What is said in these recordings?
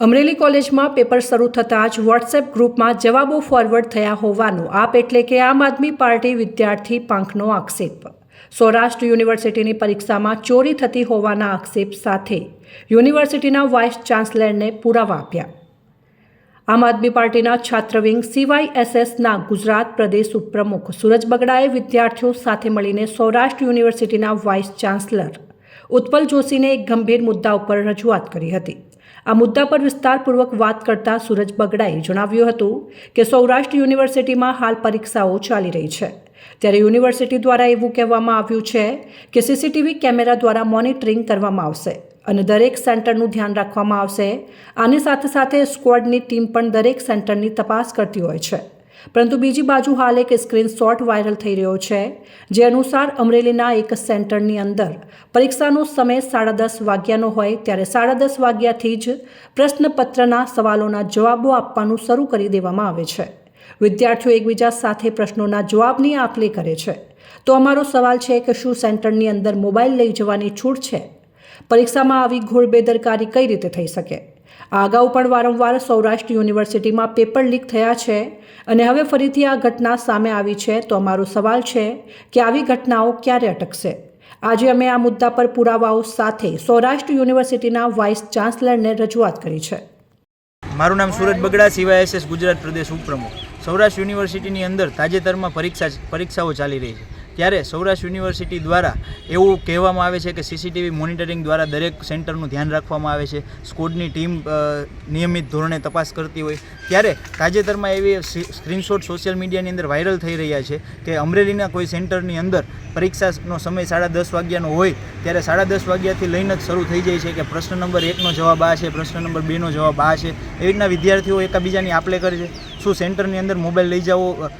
અમરેલી કોલેજમાં પેપર શરૂ થતાં જ વોટ્સએપ ગ્રુપમાં જવાબો ફોરવર્ડ થયા હોવાનો આપ એટલે કે આમ આદમી પાર્ટી વિદ્યાર્થી પાંખનો આક્ષેપ. સૌરાષ્ટ્ર યુનિવર્સિટીની પરીક્ષામાં ચોરી થતી હોવાના આક્ષેપ સાથે યુનિવર્સિટીના વાઇસ ચાન્સલરને પુરાવા આપ્યા. આમ આદમી પાર્ટીના છાત્રવિંગ સીવાયએસએસના ગુજરાત પ્રદેશ ઉપપ્રમુખ સુરજ બગડાએ વિદ્યાર્થીઓ સાથે મળીને સૌરાષ્ટ્ર યુનિવર્સિટીના વાઇસ ચાન્સલર ઉત્પલ જોશીને એક ગંભીર મુદ્દા ઉપર રજૂઆત કરી હતી. આ મુદ્દા પર વિસ્તારપૂર્વક વાત કરતા સૂરજ બગડાએ જણાવ્યું હતું કે સૌરાષ્ટ્ર યુનિવર્સિટીમાં હાલ પરીક્ષાઓ ચાલી રહી છે. ત્યારે યુનિવર્સિટી દ્વારા એવું કહેવામાં આવ્યું છે કે સીસીટીવી કેમેરા દ્વારા મોનિટરિંગ કરવામાં આવશે અને દરેક સેન્ટરનું ધ્યાન રાખવામાં આવશે. આની સાથે સાથે સ્ક્વોડની ટીમ પણ દરેક સેન્ટરની તપાસ કરતી હોય છે. પરંતુ બીજી બાજુ હાલ એક સ્ક્રીનશોટ વાયરલ થઈ રહ્યો છે, જે અનુસાર અમરેલીના એક સેન્ટરની અંદર પરીક્ષાનો સમય સાડા દસ વાગ્યાનો હોય ત્યારે સાડા દસ વાગ્યાથી જ પ્રશ્નપત્રના સવાલોના જવાબો આપવાનું શરૂ કરી દેવામાં આવે છે. વિદ્યાર્થીઓ એકબીજા સાથે પ્રશ્નોના જવાબની આપ લે કરે છે. તો અમારો સવાલ છે કે શું સેન્ટરની અંદર મોબાઈલ લઈ જવાની છૂટ છે? પરીક્ષામાં આવી ઘોર બેદરકારી કઈ રીતે થઈ શકે? આ અગાઉ પણ વારંવાર સૌરાષ્ટ્ર યુનિવર્સિટીમાં પેપર લીક થયા છે અને હવે ફરીથી આ ઘટના સામે આવી છે તો અમારો સવાલ છે કે આવી ઘટનાઓ ક્યારે અટકશે? આજે અમે આ મુદ્દા પર પુરાવાઓ સાથે સૌરાષ્ટ્ર યુનિવર્સિટીના વાઇસ ચાન્સલરને રજૂઆત કરી છે. મારું નામ સુરજ બગડા સીવાયએસએસ ગુજરાત પ્રદેશ ઉપપ્રમુખ. સૌરાષ્ટ્ર યુનિવર્સિટીની અંદર તાજેતરમાં પરીક્ષા પરીક્ષાઓ ચાલી રહી છે. ત્યારે સૌરાષ્ટ્ર યુનિવર્સિટી દ્વારા એવું કહેવામાં આવે છે કે સીસીટીવી મોનિટરિંગ દ્વારા દરેક સેન્ટરનું ધ્યાન રાખવામાં આવે છે. સ્કોડની ટીમ નિયમિત ધોરણે તપાસ કરતી હોય. ત્યારે તાજેતરમાં એવી સ્ક્રીનશોટ સોશિયલ મીડિયાની અંદર વાયરલ થઈ રહ્યા છે કે અમરેલીના કોઈ સેન્ટરની અંદર પરીક્ષાનો સમય સાડા દસ વાગ્યાનો હોય ત્યારે સાડા દસ વાગ્યાથી લઈને જ શરૂ થઈ જાય છે કે પ્રશ્ન નંબર એકનો જવાબ આ છે પ્રશ્ન નંબર બેનો જવાબ આ છે. એવી રીતના વિદ્યાર્થીઓ એકાબીજાની આપલે કરે છે. શું સેન્ટરની અંદર મોબાઈલ લઈ અ,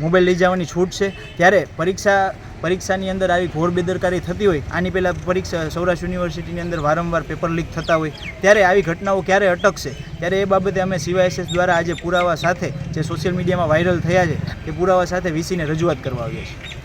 મોબાઈલ લઈ જવાની છૂટ છે. ત્યારે પરીક્ષા, પરીક્ષાની અંદર આવી ઘોર બેદરકારી થતી હોય, આની પહેલાં પરીક્ષા સૌરાષ્ટ્ર યુનિવર્સિટીની અંદર વારંવાર પેપર લીક થતા હોય, ત્યારે આવી ઘટનાઓ ક્યારે અટકશે? ત્યારે એ બાબતે અમે સીવાયએસએસ દ્વારા આજે પુરાવા સાથે, જે સોશિયલ મીડિયામાં વાયરલ થયા છે, એ પુરાવા સાથે વીસીને રજૂઆત કરવા આવ્યા છીએ.